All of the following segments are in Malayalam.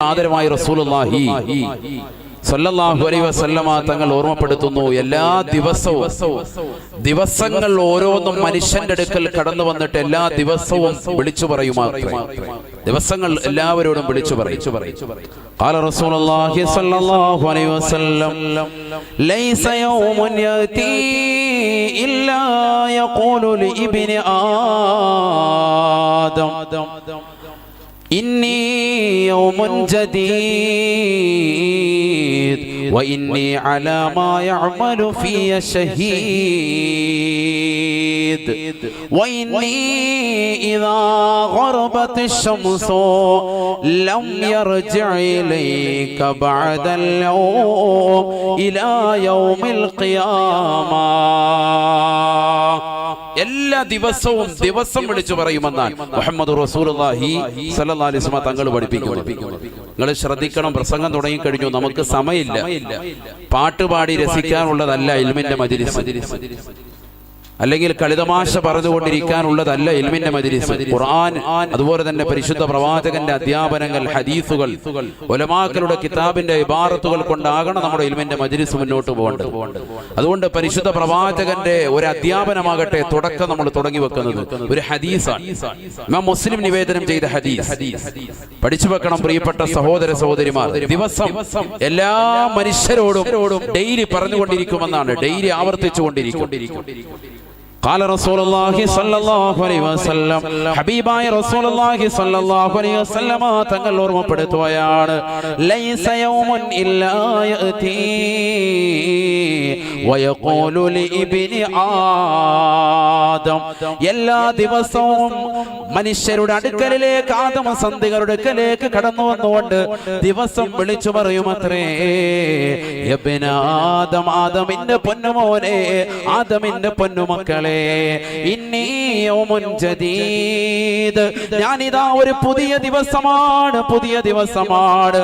ആദരമായ റസൂലുള്ളാഹി സല്ലല്ലാഹു അലൈഹി വസല്ലമ തങ്ങൾ ഓർമ്മപ്പെടുത്തുന്നു എല്ലാ ദിവസവും ദിവസങ്ങൾ ഓരോന്നും മനുഷ്യന്റെ അടുക്കൽ കടന്നു വന്നിട്ട് എല്ലാ ദിവസവും വിളിച്ചു പറയുമാത്രേ ദിവസങ്ങൾ എല്ലാവരോടും വിളിച്ചു പറയും قال رسول الله صلى الله عليه وسلم ليس يوم يأتي إلا يقول لابن آدم إني يوم جديد وإني على ما يعمل في شهيد. وإني إذا غربت الشمس لم يرجع إليك بعد اليوم إلى يوم القيامة. എല്ലാ ദിവസവും ദിവസം വിളിച്ചു പറയുമെന്നാണ് മുഹമ്മദ് സ്വല്ലല്ലാഹി അലൈഹി തങ്ങൾ പഠിപ്പിക്കുന്നു. നിങ്ങൾ ശ്രദ്ധിക്കണം പ്രസംഗം തുടങ്ങി കഴിഞ്ഞു നമുക്ക് സമയമില്ല. പാട്ടുപാടി രസിക്കാനുള്ളതല്ല ഇൽമിന്റെ മജ്ലിസ്. അല്ലെങ്കിൽ കളിതമാശ പറഞ്ഞുകൊണ്ടിരിക്കാനുള്ളതല്ല ഇൽമിന്റെ മജ്ലിസ്. ഖുർആൻ അതുപോലെ തന്നെ പരിശുദ്ധ പ്രവാചകന്റെ അധ്യാപനങ്ങൾ ഹദീസുകൾ ഒലമാക്കളുടെ കിതാബിന്റെ ഇബാറത്തുകൾ കൊണ്ടാകണം നമ്മുടെ ഇൽമിന്റെ മജിലിസ് മുന്നോട്ട് പോകേണ്ടത്. അതുകൊണ്ട് പരിശുദ്ധ പ്രവാചകന്റെ ഒരു അധ്യാപനമാകട്ടെ തുടക്കം നമ്മൾ തുടങ്ങി വെക്കുന്നത് ഒരു ഹദീസാണ്. മുസ്ലിം നിവേദനം ചെയ്ത ഹദീസ്. പഠിച്ചു വെക്കണം പ്രിയപ്പെട്ട സഹോദര സഹോദരിമാർ. ദിവസം എല്ലാ മനുഷ്യരോടും ഡെയിലി പറഞ്ഞുകൊണ്ടിരിക്കുമെന്നാണ്. ഡെയിലി ആവർത്തിച്ചുകൊണ്ടിരിക്കും. قال رسول الله صلى الله عليه وسلم ഹബീബായ റസൂൽ അല്ലാഹി സ്വല്ലല്ലാഹു അലൈഹി വസല്ലമ തങ്ങൾ ഓർമ്മപ്പെടുത്തുകയാണ് ലൈസ യൗമുൻ ഇല്ലാ യഅതി വയഖൂലു ലിഇബ്നി ആദം എല്ലാ ദിവസവും മനുഷ്യരുടെ അടുക്കലിലേക്ക് ആദമ സന്ധികളുടെ അടുക്കലേക്ക് കടന്നു വന്നുകൊണ്ട് ദിവസം വിളിച്ചു പറയുമത്രേ യബ്ന ആദം ആദമിന്റെ പൊന്നുമോനെ ആദമിന്റെ പൊന്നുമക്കളെ യൗമുൻ ജദീദ്. ഞാനിതാ ഒരു പുതിയ ദിവസമാണ് പുതിയ ദിവസമാണ്.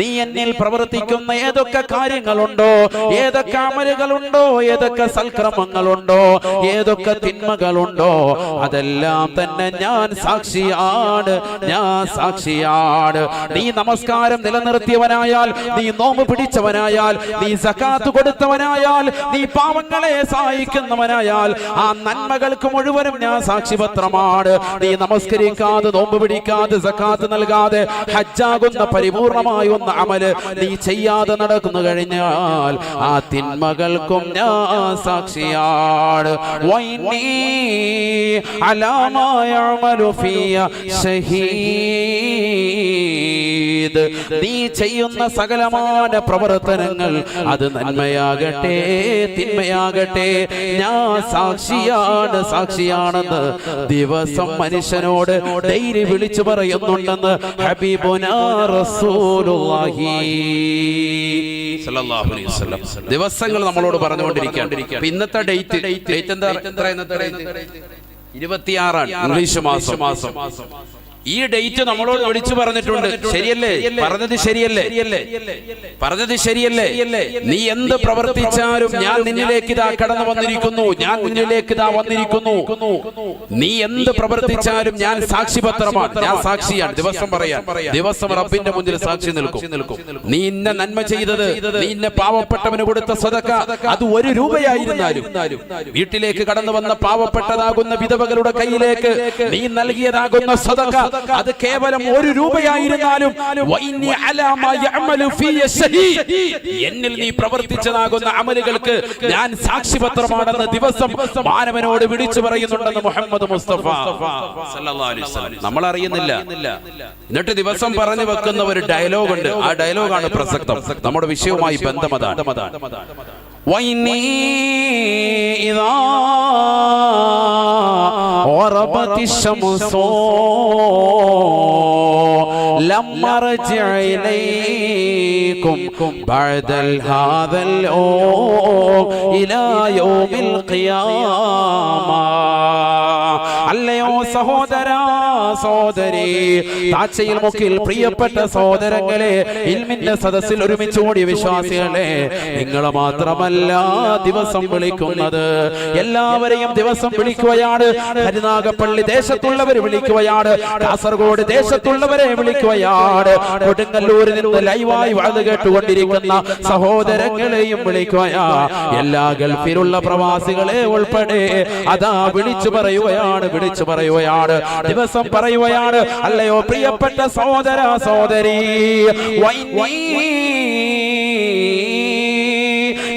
നീ എന്നിൽ പ്രവർത്തിക്കുന്ന ഏതൊക്കെ കാര്യങ്ങളുണ്ടോ ഏതൊക്കെ അമലുകളുണ്ടോ ഏതൊക്കെ സൽക്രമങ്ങളുണ്ടോ ഏതൊക്കെ തിന്മകളുണ്ടോ അതെല്ലാം തന്നെ ഞാൻ സാക്ഷിയാണ് ഞാൻ സാക്ഷിയാണ്. നീ നമസ്കാരം നിലനിർത്തിയവനായാൽ നീ നോമ്പ് പിടിച്ചവനായാൽ നീ സക്കാത്ത് കൊടുത്തവനായാൽ നീ പാവങ്ങളെ സഹായിക്കുന്നവനായാൽ ആ നന്മകൾക്ക് മുഴുവനും ഞാൻ സാക്ഷിപത്രമാണ്. നീ നമസ്കരിക്കാതെ നോമ്പ് പിടിക്കാതെ സക്കാത്ത് നൽകാതെ ഹജ്ജാകുന്ന പരിപൂർണമായ ഒന്ന് അമൽ നീ ചെയ്യാതെ നടക്കുന്നു കഴിഞ്ഞാൽ ആ തിന്മകൾക്കും ഞാൻ സാക്ഷിയാണ്. അലാമായ അമലു ഷഹീദ് നീ ചെയ്യുന്ന സകലമായ പ്രവർത്തനങ്ങൾ അത് നന്മയാകട്ടെ തിന്മയാകട്ടെ. ഞാൻ സാക്ഷിയാണ് സാക്ഷിയാണെന്ന് ദിവസം മനുഷ്യനോട് ഡെയിലി വിളിച്ചു പറയുന്നുണ്ടെന്ന് ദിവസങ്ങൾ നമ്മളോട് പറഞ്ഞുകൊണ്ടിരിക്കുകയാണ്. ഇന്നത്തെ ഡേറ്റ് ഡേറ്റ് എന്താ? ഇരുപത്തിയാറാണ്. ഇംഗ്ലീഷ് മാസം മാസം. ഈ ഡേറ്റ് നമ്മളോട് വിളിച്ചു പറഞ്ഞിട്ടുണ്ട്. ശരിയല്ലേ? പറഞ്ഞത് ശരിയല്ലേ? പറഞ്ഞത് ശരിയല്ലേ? നീ എന്ത് പ്രവർത്തിച്ചാലും ഞാൻ നിന്നിലേക്ക് ഇതാ കടന്നു വന്നിരിക്കുന്നു ഞാൻ നിന്നിലേക്ക് ഇതാ വന്നിരിക്കുന്നു. നീ എന്ത് പ്രവർത്തിച്ചാലും ഞാൻ സാക്ഷിപത്രമാണ്. ഞാൻ സാക്ഷിയാണ്. ദിവസം പറയാൻ. ദിവസം റബ്ബിന്റെ മുന്നിൽ സാക്ഷി നിൽക്കും നീ ഇന്ന നന്മ ചെയ്തത് നീ ഇന്ന പാവപ്പെട്ടവന് കൊടുത്ത സദക്ക അത് ഒരു രൂപയായിരുന്നാലും വീട്ടിലേക്ക് കടന്നു വന്ന പാവപ്പെട്ടതാകുന്ന വിധവകളുടെ കയ്യിലേക്ക് നീ നൽകിയതാകുന്ന സദക്ക അത് കേവലം ഒരു രൂപയായിരുന്നാലും. എന്നിൽ നീ പ്രവർത്തിച്ചതാകുന്ന അമലുകൾക്ക് ഞാൻ സാക്ഷിപത്രമാണെന്ന് ദിവസം മാനവനോട് വിളിച്ചു പറയുന്നുണ്ടെന്ന് മുഹമ്മദ് മുസ്തഫ. സല്ലല്ലാഹു അലൈഹി വസല്ലം. നമ്മൾ അറിയുന്നില്ല എന്നിട്ട് ദിവസം പറഞ്ഞു വെക്കുന്ന ഒരു ഡയലോഗ് ഉണ്ട് ആ ഡയലോഗാണ് പ്രസക്തം. നമ്മുടെ വിഷയവുമായി ബന്ധമതാണ്. وإني إذا غربت الشمس لم أرجع إليكم بعد هذا اليوم إلى يوم القيامة അല്ലയോ സഹോദരാ സഹോദരി താച്ചയിൽ മുക്കിൽ പ്രിയപ്പെട്ട സഹോദരങ്ങളെ ഇൽമിന്റെ സദസ്സിൽ ഒരുമിച്ച് വിശ്വാസികളെ നിങ്ങൾ മാത്രമല്ല ദിവസം വിളിക്കുന്നത്. എല്ലാവരെയും ദിവസം വിളിക്കുകയാണ്. കരുനാഗപ്പള്ളി ദേശത്തുള്ളവർ വിളിക്കുകയാണ്. കാസർഗോഡ് ദേശത്തുള്ളവരെ വിളിക്കുകയാണ്. കൊടുങ്ങല്ലൂരിൽ നിന്ന് ലൈവായി വാത് കേട്ടുകൊണ്ടിരിക്കുന്ന സഹോദരങ്ങളെയും വിളിക്കുകയാ എല്ലാ ഗൾഫിലുള്ള പ്രവാസികളെ ഉൾപ്പെടെ അതാ വിളിച്ചു പറയുകയാണ്. വിളിച്ചു പറയുകയാണ്. ദിവസം പറയുകയാണ്. അല്ലയോ പ്രിയപ്പെട്ട സഹോദര സഹോദരി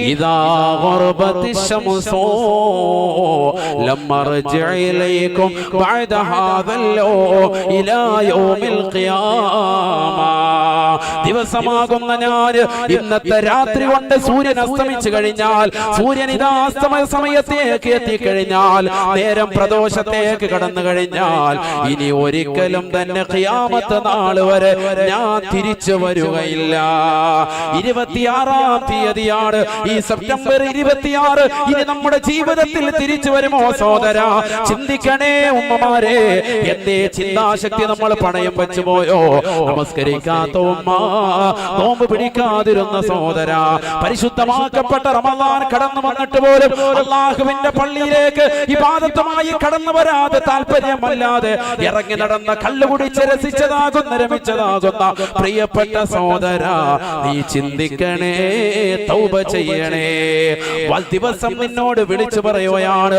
إذا غربت الشمس لما ارجع إليكم بعد هذا اللو إلى يوم القيامة ദിവസമാകുന്ന ഞാൻ ഇന്നത്തെ രാത്രി കൊണ്ട് സൂര്യൻ അസ്തമിച്ചു കഴിഞ്ഞാൽ സൂര്യൻ ഇതാ അസ്തമയ സമയത്തേക്ക് എത്തിക്കഴിഞ്ഞാൽ നേരം പ്രദോഷത്തേക്ക് കടന്നു കഴിഞ്ഞാൽ ഇനി ഒരിക്കലും തന്നെ ഖിയാമത്ത് നാൾ വരെ ഞാൻ തിരിച്ചു വരികയില്ല ഇരുപത്തിയാറാം തീയതിയാണ് ഈ സെപ്റ്റംബർ ഇരുപത്തിയാറ് ഇനി നമ്മുടെ ജീവിതത്തിൽ തിരിച്ചു വരുമോ സോദര ചിന്തിക്കണേ ഉമ്മമാരെ. എന്തേ ചിന്താശക്തി നമ്മൾ പണയം വെച്ചു പോയോ നമസ്കരിക്കാത്ത ഉമ്മ. നോമ്പ് പിടിക്കാതിരുന്ന സോദര പരിശുദ്ധമാക്കപ്പെട്ട റമദാൻ കടന്നു വന്നിട്ട് പോലും അള്ളാഹുവിന്റെ പള്ളിയിലേക്ക് ഇബാദത്തുമായി കടന്നു വരാതെ താല്പര്യമല്ലാതെ ഇറങ്ങി നടന്ന കല്ലുകുടിച്ച് രസിച്ചതാകുന്ന രമിച്ചതാകുന്ന പ്രിയപ്പെട്ട സോദര നീ ചിന്തിക്കണേ തൗബ ചെയ്യണേ ദിവസം നിന്നോട് വിളിച്ചു പറയുകയാണ്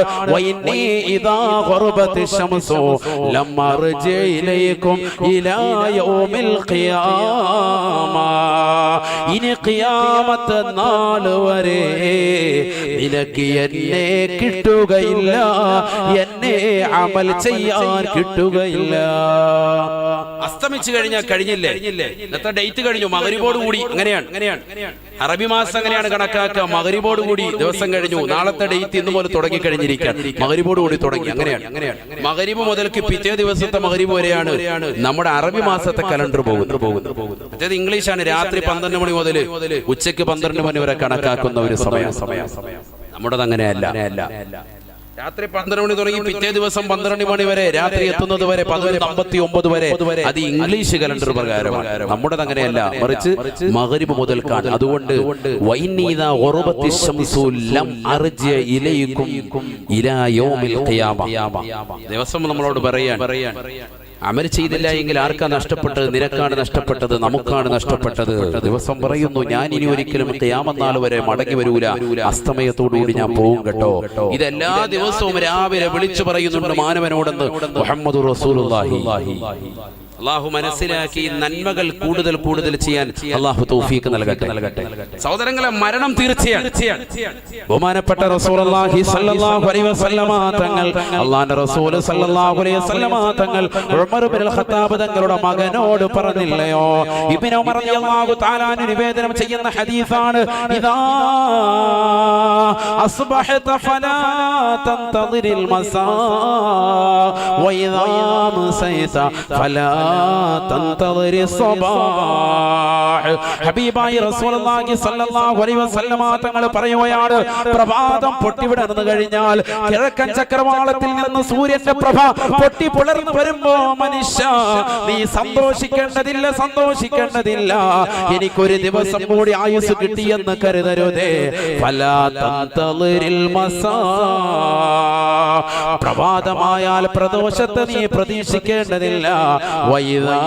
ഇനി ഖിയാമത്ത് നാൾ വരെ നിനക്ക് എന്നെ കിട്ടുകയില്ല. എന്നെ അമൽ ചെയ്യാൻ കിട്ടുകയില്ല. അസ്തമിച്ചു കഴിഞ്ഞാൽ കഴിഞ്ഞില്ലേ? ഇന്നത്തെ ഡേറ്റ് കഴിഞ്ഞു? മകരിവോട് കൂടി അങ്ങനെയാണ്. അങ്ങനെയാണ്. അറബി മാസം അങ്ങനെയാണ് കണക്കാക്കുക മകരിബോട് കൂടി ദിവസം കഴിഞ്ഞു. നാളത്തെ ഡേറ്റ് ഇന്ന് പോലെ തുടങ്ങി കഴിഞ്ഞിരിക്കുകയാണ് മകരിബോട് കൂടി തുടങ്ങി. അങ്ങനെയാണ്. അങ്ങനെയാണ്. മകരിബ് മുതൽക്ക് പിറ്റേ ദിവസത്തെ മകരിബ് വരെയാണ് നമ്മുടെ അറബി മാസത്തെ കലണ്ടർ പോകുന്നത്. പോകുന്നത്. അതായത് ഇംഗ്ലീഷാണ്. രാത്രി പന്ത്രണ്ട് മണി മുതൽ ഉച്ചയ്ക്ക് പന്ത്രണ്ട് മണി വരെ കണക്കാക്കുന്ന ഒരു സമയം. സമയം. നമ്മുടെ അങ്ങനെയല്ല. രാത്രി പന്ത്രണ്ട് മണി തുടങ്ങി പിറ്റേ ദിവസം പന്ത്രണ്ട് മണി വരെ രാത്രി എത്തുന്നത് വരെ പതിനൊന്ന് അമ്പത്തി ഒമ്പത് വരെ അത് ഇംഗ്ലീഷ് കലണ്ടർ പ്രകാരമാണ്. നമ്മുടെ അങ്ങനെയല്ല മറിച്ച് മകരിബ് കാണും അതുകൊണ്ട് ദിവസം നമ്മളോട് പറയാൻ പറയാൻ അമൽ ചെയ്തില്ല എങ്കിൽ ആർക്കാ നഷ്ടപ്പെട്ടത്? നിനക്കാണ് നഷ്ടപ്പെട്ടത്? നമുക്കാണ് നഷ്ടപ്പെട്ടത്? ദിവസം പറയുന്നു ഞാൻ ഇനി ഒരിക്കലും ഖിയാമനാൾ വരെ മടങ്ങി വരൂല. അസ്തമയത്തോടുകൂടി ഞാൻ പോകും കേട്ടോ. ഇതെല്ലാ ദിവസവും രാവിലെ വിളിച്ചു പറയുന്നുണ്ട് മാനവനോടെന്ന് മുഹമ്മദ് റസൂലുള്ളാഹി. അള്ളാഹു മനസ്സിലാക്കി നന്മകൾ കൂടുതൽ കൂടുതൽ ചെയ്യാൻ അള്ളാഹു തൗഫീഖ് നൽകട്ടെ. നൽകട്ടെ സഹോദരങ്ങളെ മരണം തീർച്ചയാണ്. ബഹുമാനപ്പെട്ട റസൂലുള്ളാഹി സ്വല്ലല്ലാഹു അലൈഹി വസല്ലമ തങ്ങൾ അള്ളാഹുവിന്റെ റസൂൽ സ്വല്ലല്ലാഹു അലൈഹി വസല്ലമ തങ്ങൾ ഉമർ ഇബ്നുൽ ഖത്താബ് തങ്ങളുടെ മകനോട് പറഞ്ഞില്ലയോ? ഇബ്നു ഉമർ റളിയല്ലാഹു തആല നിവേദനം ചെയ്യുന്ന ഹദീസാണ് ഇദാ അസ്ബഹത ഫലാ തന്തദിരിൽ മസാ വഇദാ മസൈത ഫലാ സ്വബാഹ് ഹബീബായി റസൂലുള്ളാഹി സ്വല്ലല്ലാഹു അലൈഹി വസല്ലമ തങ്ങൾ പറയുകയാണ് പ്രഭാതം പൊട്ടിവിടർന്നു കഴിഞ്ഞാൽ കിഴക്കൻ ചക്രവാളത്തിൽ നിന്ന് സൂര്യന്റെ പ്രഭ പുലർന്നു വരുമ്പോ മനുഷ്യ നീ സന്തോഷിക്കേണ്ടതില്ല സന്തോഷിക്കേണ്ടതില്ല. എനിക്കൊരു ദിവസം കൂടി ആയുസ് കിട്ടിയെന്ന് കരുതരുതേ. ഫലാ തന്തളിൽ മസാ. പ്രഭാതമായാൽ പ്രദോഷത്തെ നീ പ്രതീക്ഷിക്കേണ്ടതില്ല. വൈദാ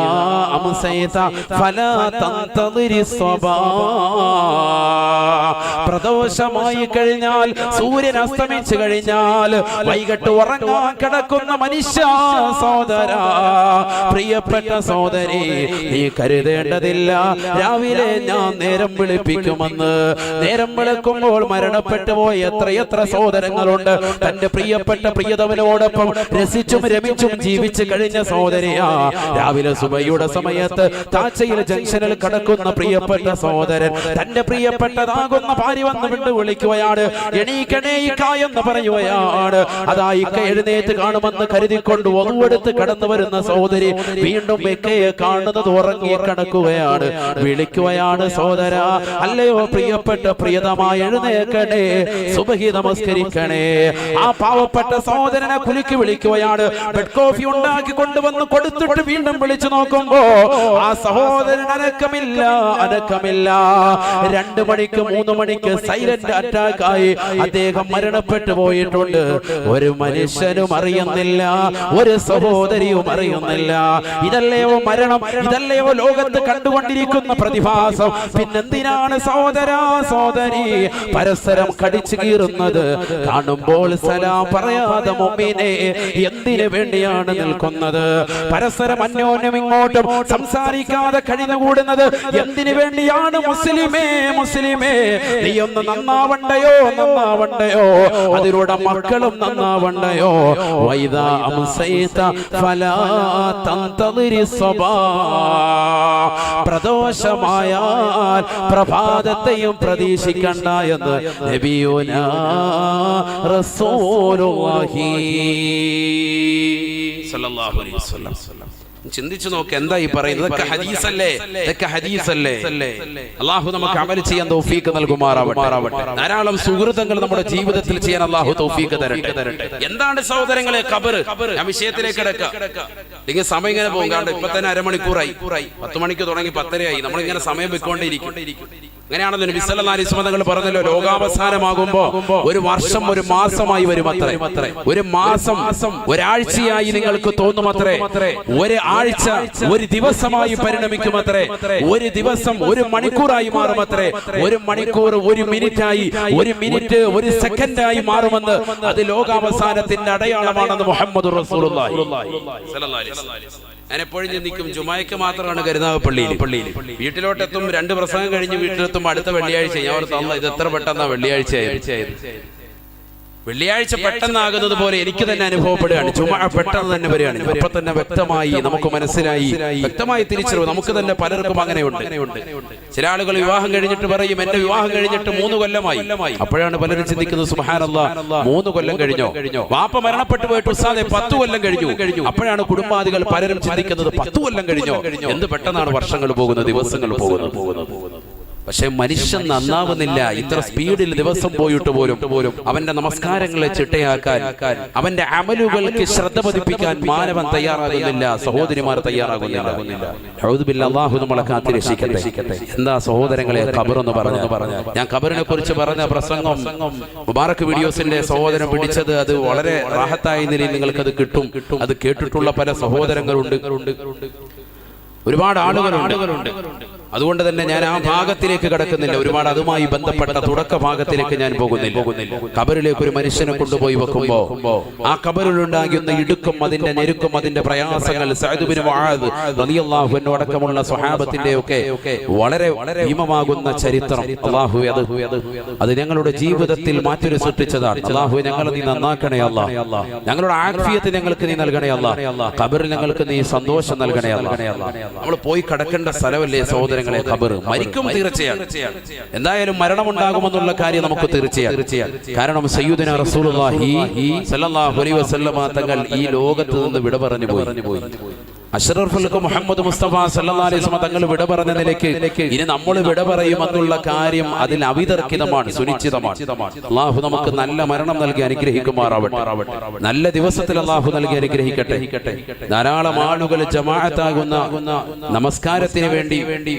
أمسيت فلا تنتظر പ്രദോഷമായി കഴിഞ്ഞാൽ സൂര്യൻ അസ്തമിച്ചു കഴിഞ്ഞാൽ വൈകിട്ട് ഉറങ്ങാൻ കിടക്കുന്ന മനുഷ്യ സോദര പ്രിയപ്പെട്ട സോദരി നീ കരുതേണ്ടതില്ല. രാവിലെ ഞാൻ നേരം വിളിപ്പിക്കുമെന്ന്. നേരം വിളിക്കുമ്പോൾ മരണപ്പെട്ടു പോയ എത്രയെത്ര സോദരങ്ങളുണ്ട് തന്റെ പ്രിയപ്പെട്ട പ്രിയതവനോടൊപ്പം രസിച്ചും രമിച്ചും ജീവിച്ചു കഴിഞ്ഞ സോദരിയാ രാവിലെ സുബയുടെ സമയത്ത് താച്ചയിൽ ജംഗ്ഷനിൽ കിടക്കുന്ന പ്രിയപ്പെട്ട സഹോദരൻ തന്റെ പ്രിയപ്പെട്ടതാകുന്ന ഭാര്യ വന്ന് വിട്ട് വിളിക്കുകയാണ്. എണീക്കണേ ഇക്ക എന്ന് പറയുകയാണ്. അതാ ഇക്ക എഴുന്നേറ്റ് കാണുമെന്ന് കരുതിക്കൊണ്ട് ഒന്നുവെടുത്ത് കടന്നു വരുന്ന സഹോദരി വീണ്ടും ഇക്കയെ കാണുന്നത് ഉറങ്ങി കിടക്കുകയാണ്. വിളിക്കുകയാണ് സഹോദര അല്ലയോ പ്രിയപ്പെട്ട പ്രിയതമായ എഴുന്നേക്കണേ സുബഹി നമസ്കരിക്കണേ. ആ പാവപ്പെട്ട സഹോദരനെ കുലുക്കി വിളിക്കുകയാണ്. ബെഡ് കോഫി ഉണ്ടാക്കി കൊണ്ടുവന്ന് കൊടുത്തിട്ട് വീണ്ടും വിളിച്ചു നോക്കുമ്പോ ആ സഹോദരൻ അനക്കമില്ല അനക്കമില്ല. രണ്ടു മണിക്ക് മൂന്ന് മണിക്ക് സൈലന്റ് അറ്റാക്ക് ആയി അദ്ദേഹം മരണപ്പെട്ടു പോയിട്ടുണ്ട്. ഒരു മനുഷ്യനും അറിയുന്നില്ല ഒരു സഹോദരിയും അറിയുന്നില്ല. ഇതല്ലയോ മരണം? ഇതല്ലയോ ലോകത്ത് കണ്ടുകൊണ്ടിരിക്കുന്ന പ്രതിഭാസം? പിന്നെന്തിനാണ് സഹോദര സഹോദരി പരസ്പരം കടിച്ചു കീറുന്നത്? കാണുമ്പോൾ സലാം പറയാതെ മുമ്പിനെ എന്തിനു വേണ്ടിയാണ് നിൽക്കുന്നത്? പരസ്പരം അന്യോന്യം ഇങ്ങോട്ടും സംസാരിക്കാതെ കഴിഞ്ഞുകൂടുന്നത് എന്തിനു വേണ്ടിയാണ്? മുസ്ലിമേ മുസ്ലിമേ നീ ഒന്ന് നന്നാവണ്ടയോ? നന്നാവണ്ടയോ? അതിലൂടെ മക്കളും നന്നാവണ്ടയോ? വൈദാ ഫലാ പ്രദോഷമായാൽ പ്രഭാതത്തെയും പ്രതീക്ഷിക്കണ്ട എന്ന് നബിയുന സ്വല്ലല്ലാഹു അലൈഹി വസല്ലം. ചിന്തിച്ചു നോക്ക് എന്താ ഈ പറയുന്നത്? ഇതൊക്കെ ഹദീസല്ലേ? ഇതൊക്കെ ഹദീസല്ലേ? അള്ളാഹു നമുക്ക് അമൽ ചെയ്യാൻ തൗഫീക്ക് നൽകുമാറാവട്ടെ. ധാരാളം സുഹൃതങ്ങൾ നമ്മുടെ ജീവിതത്തിൽ ചെയ്യാൻ അള്ളാഹു തൗഫീക്ക് തരട്ടെ. എന്താണ് സഹോദരങ്ങളെ കബർ ഞാൻ വിഷയത്തിലേക്ക് കിടക്കാം. സമയം ഇങ്ങനെ പോകും. ഇപ്പൊ തന്നെ അരമണിക്കൂറായി. പത്ത് മണിക്ക് തുടങ്ങി പത്തരയായി. നമ്മൾ ഇങ്ങനെ സമയം വെക്കൊണ്ടേയിരിക്കും. അങ്ങനെയാണല്ലോ നബി സല്ലല്ലാഹു അലൈഹി പറഞ്ഞല്ലോ ലോകാവസാനമാകുമ്പോ ഒരു വർഷം ഒരു മാസമായി വരും അത്രേ ഒരു മാസം ഒരാഴ്ചയായി നിങ്ങൾക്ക് തോന്നുമത്രേ. ഒരു ആഴ്ച ഒരു ദിവസമായി പരിണമിക്കുമത്രേ. ഒരു ദിവസം ഒരു മണിക്കൂറായി മാറുമത്രേ. ഒരു മണിക്കൂർ ഒരു മിനിറ്റായി ഒരു മിനിറ്റ് ഒരു സെക്കൻഡായി മാറുമെന്ന് അത് ലോകാവസാനത്തിന്റെ അടയാളമാണെന്ന് മുഹമ്മദ് ഞാൻ എപ്പോഴും ചിന്തിക്കും ജുമായ്ക്ക് മാത്രമാണ് കരുനാഗപ്പള്ളിയിൽ. പള്ളിയിൽ വീട്ടിലോട്ടെത്തും രണ്ട് പ്രസംഗം കഴിഞ്ഞ് വീട്ടിലെത്തുമ്പോൾ അടുത്ത വെള്ളിയാഴ്ച. ഞാൻ ഓർത്ത് ഇത് എത്ര പെട്ടെന്നാ വെള്ളിയാഴ്ച വെള്ളിയാഴ്ച പെട്ടെന്നാകുന്നത് പോലെ എനിക്ക് തന്നെ അനുഭവപ്പെടുകയാണ്. ചുമ പെട്ടെന്ന് തന്നെ വരികയാണ്. അപ്പൊ തന്നെ വ്യക്തമായി നമുക്ക് മനസ്സിലായി. വ്യക്തമായി തിരിച്ചറിവ് നമുക്ക് തന്നെ പലർക്കും അങ്ങനെയുണ്ട്. ചില ആളുകൾ വിവാഹം കഴിഞ്ഞിട്ട് പറയും എന്റെ വിവാഹം കഴിഞ്ഞിട്ട് മൂന്ന് കൊല്ലമായി. അപ്പോഴാണ് പലരും ചിന്തിക്കുന്നത് സുഹാനല്ല മൂന്ന് കൊല്ലം കഴിഞ്ഞോ. വാപ്പ മരണപ്പെട്ടു പോയിട്ട് ഉസ്താദെ പത്ത് കൊല്ലം കഴിഞ്ഞു. കഴിഞ്ഞു. അപ്പോഴാണ് കുടുംബാദികൾ പലരും ചിന്തിക്കുന്നത് പത്ത് കൊല്ലം കഴിഞ്ഞോ. എന്ത് പെട്ടെന്നാണ് വർഷങ്ങൾ പോകുന്നത്? ദിവസങ്ങൾ പോകുന്നത്? പോകുന്നത്? പക്ഷെ മനുഷ്യൻ നന്നാവുന്നില്ല. ഇത്ര സ്പീഡിൽ ദിവസം പോയിട്ട് പോലും പോലും അവന്റെ നമസ്കാരങ്ങളെ ചിട്ടയാക്കാൻ അവന്റെ അമലുകൾക്ക് ശ്രദ്ധ പതിപ്പിക്കാൻ മാനവൻ തയ്യാറാകുന്നില്ല. സഹോദരിമാർ തയ്യാറാകുന്നില്ല. അള്ളാഹു നമ്മളെ എന്താ സഹോദരങ്ങളെ ഖബറെന്ന് പറഞ്ഞു പറഞ്ഞു ഞാൻ ഖബറിനെ കുറിച്ച് പറഞ്ഞ പ്രസംഗം മുബാറക് വീഡിയോസിന്റെ സഹോദരൻ പിടിച്ചത് അത് വളരെ റാഹത്തായ നിലയിൽ നിങ്ങൾക്ക് അത് കിട്ടും. അത് കേട്ടിട്ടുള്ള പല സഹോദരങ്ങളുണ്ട്. ഒരുപാട് ആളുകളുണ്ട്. അതുകൊണ്ട് തന്നെ ഞാൻ ആ ഭാഗത്തിലേക്ക് കടക്കുന്നില്ല. ഒരുപാട് അതുമായി ബന്ധപ്പെട്ട തുടക്ക ഭാഗത്തിലേക്ക് ഞാൻ പോകുന്നില്ല. പോകുന്നില്ല. കബറിലേക്ക് ഒരു മനുഷ്യനെ കൊണ്ടുപോയി വെക്കുമ്പോ ആ കബറിലുണ്ടാകുന്ന ഇടുക്കും അതിന്റെ ഞെരുക്കും അതിന്റെ പ്രയാസങ്ങൾ അടക്കമുള്ള സ്വഹാബത്തിന്റെ ഒക്കെ വളരെ വളരെ ഭീമമാകുന്ന ചരിത്രം. അള്ളാഹു അത് അത് ഞങ്ങളുടെ ജീവിതത്തിൽ മാറ്റൊരു സൃഷ്ടിച്ചതാണ്. അള്ളാഹു ഞങ്ങളെ നീ നന്നാക്കണേ അല്ല. ഞങ്ങളുടെ ആത്മീയത്തെ ഞങ്ങൾക്ക് നീ നൽകണേ അല്ല. കബറിൽ ഞങ്ങൾക്ക് നീ സന്തോഷം നൽകണേ അല്ലാ. നമ്മൾ പോയി കടക്കേണ്ട സ്ഥലമല്ലേ സഹോദരങ്ങളെ ഖബർ മരിക്കും തീർച്ചയാണ്. എന്തായാലും മരണം ഉണ്ടാകുമെന്നുള്ള കാര്യം നമുക്ക് തീർച്ചയാണ്. തീർച്ചയാണ് കാരണം സയ്യുദിന റസൂലുള്ളാഹി സല്ലല്ലാഹു അലൈഹി വസല്ലമ തങ്ങൾ ഈ ലോകത്ത് നിന്ന് വിട പറഞ്ഞു പോയി അഷ്റഫുൽ മുഹമ്മദ് മുസ്തഫ വസല്ലം തങ്ങൾ വിട പറഞ്ഞ നിലയ്ക്ക് ഇനി നമ്മൾ വിട പറയുമെന്നുള്ള കാര്യം അതിൽ അവിതർക്കിതമാണ് സുനിശ്ചിതമാണ്. അള്ളാഹു നമുക്ക് നല്ല മരണം നൽകി അനുഗ്രഹിക്കുമാറാവട്ടെ. നല്ല ദിവസത്തിൽ അള്ളാഹു നൽകി അനുഗ്രഹിക്കട്ടെ. ധാരാളം ആളുകൾ ജമാഅത്താകുന്ന നമസ്കാരത്തിന് വേണ്ടി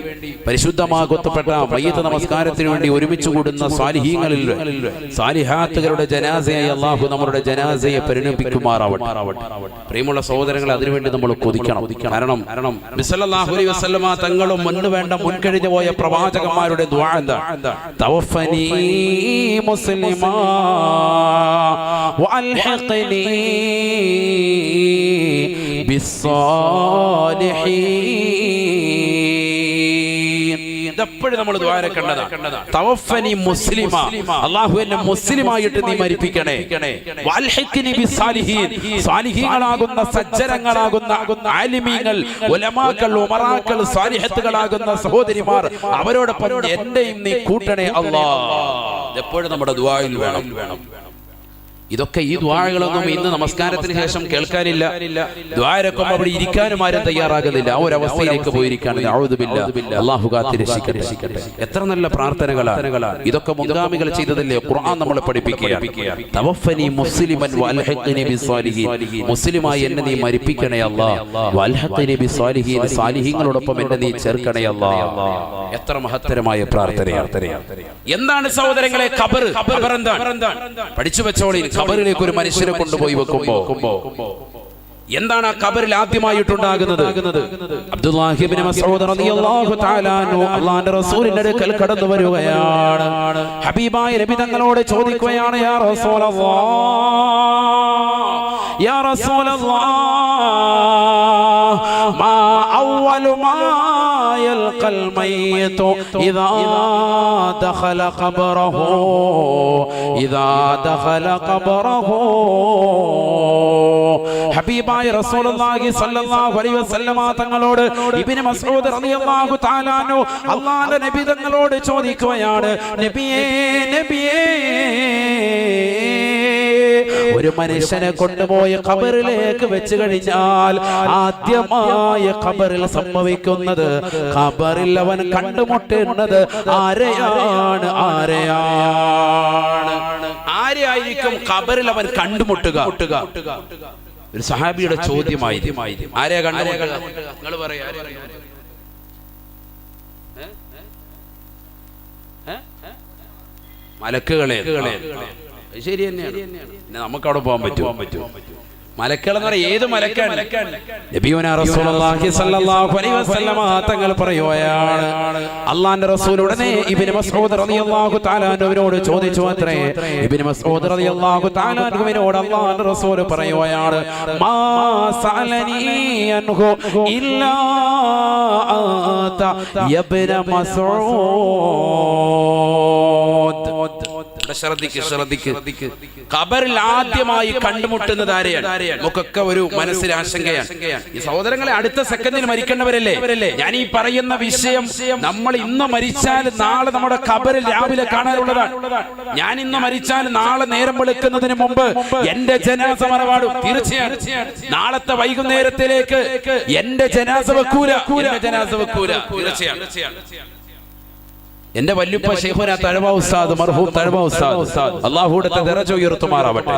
പരിശുദ്ധമാകൊത്തപ്പെട്ട മയ്യത്ത് നമസ്കാരത്തിന് വേണ്ടി ഒരുമിച്ച് കൂടുന്ന സാലിഹീങ്ങളിൽ സാലിഹാത്തുകളുടെ ജനാസയായി അള്ളാഹു നമ്മുടെ ജനാസയെ പരിണമിപ്പിക്കുമാറാവട്ടെ പ്രിയമുള്ള സഹോദരങ്ങളെ അതിനുവേണ്ടി നമ്മൾ കൊതിക്കണം. കാരണം കാരണം ബിസല്ലല്ലാഹു അലൈഹി വസല്ലമ തങ്ങളും മുന്നു വേണ്ട മുൻകഴിഞ്ഞു പോയ പ്രവാചകന്മാരുടെ ദുആ എന്താ? തവഫനി മുസ്ലിമാ വഅൽഹിഖ്നി ബിസ്സാലിഹീൻ. ഇതെപ്പോഴും നമ്മൾ ദ്വാരക്കേണ്ടതാണ് തവഫനി മുസ്ലിമ. അള്ളാഹു എന്നെ മുസ്ലിമായിട്ട് നീ മരിപ്പിക്കണേ. സാലിഹീങ്ങളാകുന്ന സജ്ജനങ്ങളാകുന്ന ആലിമീങ്ങൾ ഉലമാക്കൾ ഉമറാക്കൾ സാലിഹത്തുകളാകുന്ന സഹോദരിമാർ അവരോടൊപ്പം എന്റെയും നീ കൂട്ടണേ അള്ളാ എപ്പോഴും നമ്മുടെ ദുആയിൽ വേണം. വേണം. ഇതൊക്കെ ഈ ദ്വാരകളൊന്നും ഇന്ന് നമസ്കാരത്തിന് ശേഷം കേൾക്കാനില്ല. ദ്വാരക്കും അവിടെ ഇരിക്കാനും ആരും തയ്യാറാകുന്നില്ല. ആ ഒരു അവസ്ഥയിലേക്ക് പോയിരിക്കാണ് അള്ളാഹു കാത്തിരക്ഷിക്കട്ടെ. എത്ര നല്ല പ്രാർത്ഥനകളാണ്. ഇതൊക്കെ മുൻഗാമികൾ ചെയ്തതല്ലേ? ഖുർആൻ നമ്മളെ ബിസ്സാലിഹീൻ മുസ്ലിമായി എന്നെ നീ മരിപ്പിക്കണേ സാലിഹീങ്ങളോടൊപ്പം എന്നെ നീ ചേർക്കണേ അല്ലാ. എത്ര മഹത്തരമായ പ്രാർത്ഥനയാണ്. എന്താണ് സഹോദരങ്ങളെ ഖബർ ഖബർ എന്താണ് പഠിച്ചു വെച്ചോളി ഖബറിലേക്ക് ഒരു മനുഷ്യനെ കൊണ്ടുപോയി വെക്കുമ്പോ എന്താണ് ആ ഖബറിൽ ആദ്യമായിട്ടുണ്ടാകുന്നത്? റസൂലിന്റെ അടുക്കൽ കടന്നു വരികയാണ്. ഹബീബായ നബി തങ്ങളോട് ചോദിക്കുകയാണ് യാ യാ മാ അവ്വലു മാ യൽഖൽ الميت ഇദാ ദഖല قبره ഇദാ ദഖല قبره. ഹബീബായ റസൂലുള്ളാഹി സ്വല്ലല്ലാഹു അലൈഹി വസല്ലമ തങ്ങളോട് ഇബ്നു മസ്ഊദ് റളിയല്ലാഹു തആല അല്ലാഹുവിന്റെ നബി തങ്ങളോട് ചോദിക്കുകയാണ് നബിയേ നബിയേ ഒരു മനുഷ്യനെ കൊണ്ടുപോയി ഖബറിലേക്ക് വെച്ച് കഴിഞ്ഞാൽ ആദ്യമായ ഖബറിൽ സംഭവിക്കുന്നത് ഖബറിൽ അവൻ കണ്ടുമുട്ടുന്നത് ആരെയാണ്? ആരെയാണ്? ആരെയായിരിക്കും ഖബറിൽ അവൻ കണ്ടുമുട്ടുക? ഒരു സഹാബിയുടെ ചോദ്യമായി ആരെയാ കണ്ടുമുട്ടുക? നിങ്ങൾ പറയാ മലക്കുകളെ. ശരി തന്നെയാണ്. പിന്നെ നമുക്ക് അവിടെ പോകാൻ പറ്റും. പറയാം ഏത് മലക്കാണ്? അലൈഹി വസല്ലമ തങ്ങൾ പറയുകയാണ്. അള്ളാന്റെ റസൂൽ ഉടനെ ഇബ്നു മസ്ഊദ് റളിയല്ലാഹു ചോദിച്ചു അത്രേ ഇബ്നു മസ്ഊദ് റളിയല്ലാഹു അള്ളാന്റെ റസൂൽ പറയുകയാണ് മാ സഅലനി അൻഹു ഇല്ലാ യബ്ന മസ്ഊദ് ഇവിടെ ശ്രദ്ധിക്ക് ശ്രദ്ധിക്ക്. ഖബറിൽ ആദ്യമായി കണ്ടുമുട്ടുന്നത് ആരെയാണ്? നമുക്കൊക്കെ ഒരു മനസ്സിൽ ആശങ്കയാണ്. ഈ സഹോദരങ്ങളെ അടുത്ത സെക്കൻഡിൽ മരിക്കേണ്ടവരല്ലേ? ഞാൻ ഈ പറയുന്ന വിഷയം നമ്മൾ ഇന്ന് മരിച്ചാൽ നാളെ നമ്മുടെ ഖബറിൽ രാവിലെ കാണാനുള്ളതാണ്. ഞാൻ ഇന്ന് മരിച്ചാൽ നാളെ നേരം വെളുക്കുന്നതിന് മുമ്പ് എന്റെ ജനാസ മറവാടും തീർച്ചയായും നാളത്തെ വൈകുന്നേരത്തിലേക്ക് എന്റെ ജനാസ വെക്കൂല എന്റെ ജനാസ വെക്കൂല തീർച്ചയായും എന്റെ വല്യുപ്പ ശൈഖുന തഴവ ഉസ്താദ് മർഹൂം തഴവ ഉസ്താദ്. അള്ളാഹുടത്തെ ദറജ ഉയർത്തുമാറാവട്ടെ.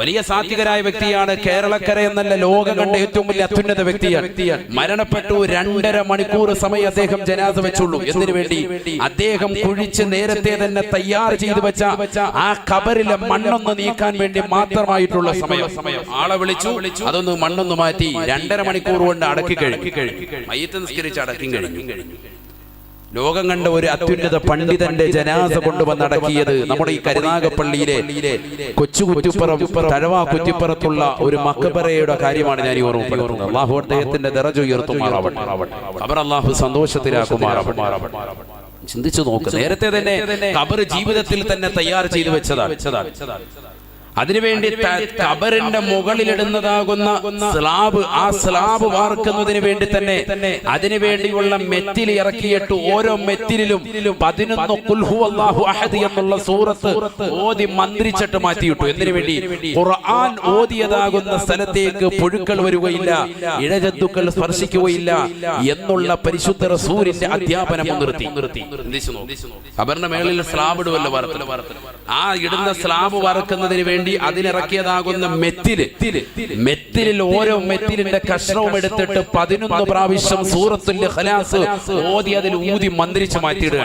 വലിയ സാത്വികരായ വ്യക്തിയാണ് കേരളക്കര എന്നല്ല ലോകം കണ്ട ഏറ്റവും വലിയ അത്യുന്നത വ്യക്തിയാണ്. മരണപ്പെട്ടു രണ്ടര മണിക്കൂർ സമയം അദ്ദേഹം ജനാസ വെച്ചുള്ളൂ. എന്തിനു വേണ്ടി? അദ്ദേഹം കുഴിച്ച് നേരത്തെ തന്നെ തയ്യാർ ചെയ്ത് വെച്ച ആ കബറിലെ മണ്ണൊന്ന് നീക്കാൻ വേണ്ടി മാത്രമായിട്ടുള്ള സമയം. ആളെ വിളിച്ചു. അതൊന്ന് മണ്ണൊന്ന് മാറ്റി രണ്ടര മണിക്കൂർ കൊണ്ട് അടക്കി കഴിഞ്ഞു. മയ്യത്ത് നിസ്കരിച്ച് അടക്കി കഴിഞ്ഞു. ലോകം കണ്ട ഒരു അത്യുന്നത പണ്ഡിതന്റെ ജനാസ കൊണ്ടുവന്ന് അടക്കിയത് നമ്മുടെ ഈ കരുനാഗപ്പള്ളിയിലെ കൊച്ചു കുറ്റിപ്പുറം തഴവ കുറ്റിപ്പുറത്തുള്ള ഒരു മക്കബറയുടെ കാര്യമാണ് ഞാൻ ഓർമ്മപ്പെടുന്നത് അള്ളാഹു അദ്ദേഹത്തിന്റെ ദറജ ഉയർത്തുമാറാവട്ടെ. അവർ അള്ളാഹു സന്തോഷത്തിലാക്കുമാറാവട്ടെ ചിന്തിച്ചു നോക്ക്. നേരത്തെ തന്നെ ഖബർ ജീവിതത്തിൽ തന്നെ തയ്യാർ ചെയ്തു വെച്ചതാണ്. അതിനുവേണ്ടി കബറിന്റെ മുകളിൽ മുകളിലിടുന്നതാകുന്ന സ്ലാബ് ആ സ്ലാബ് വാർക്കുന്നതിന് വേണ്ടി തന്നെ അതിനുവേണ്ടിയുള്ള മെത്തിൽ മെറ്റിൽ ഇറക്കിയിട്ട് ഓരോ മെറ്റിലും പതിനൊന്ന് കുൽഹു അല്ലാഹു അഹദ് എന്നുള്ള സൂറത്ത് ഓതി മന്ത്രിച്ചിട്ട് മാറ്റിയിട്ടു. എന്തിനു വേണ്ടി ഖുർആൻ ഓതിയതാകുന്ന സ്ഥലത്തേക്ക് പുഴുക്കൾ വരികയില്ല. ഇഴജന്തുക്കൾ സ്പർശിക്കുകയില്ല. എന്നുള്ള പരിശുദ്ധ റസൂലിന്റെ അധ്യാപനം നിർത്തി. നിർത്തി. കബറിന്റെ മേളിൽ സ്ലാബ് ഇടുവല്ലോ വറുത്ത്. ആ ഇടുന്ന സ്ലാബ് വറക്കുന്നതിന് വേണ്ടി അതിലിറക്കിയതാകുന്ന മെത്തിൽ. മെത്തിലിൽ ഓരോ മെത്തിലിന്റെ കഷ്ണവും എടുത്തിട്ട് പതിനൊന്ന് പ്രാവശ്യം സൂറത്തുൽ ഖലാസ് ഓതി അതിൽ ഊതി മന്ത്രിച്ച് മാറ്റിയിടുക.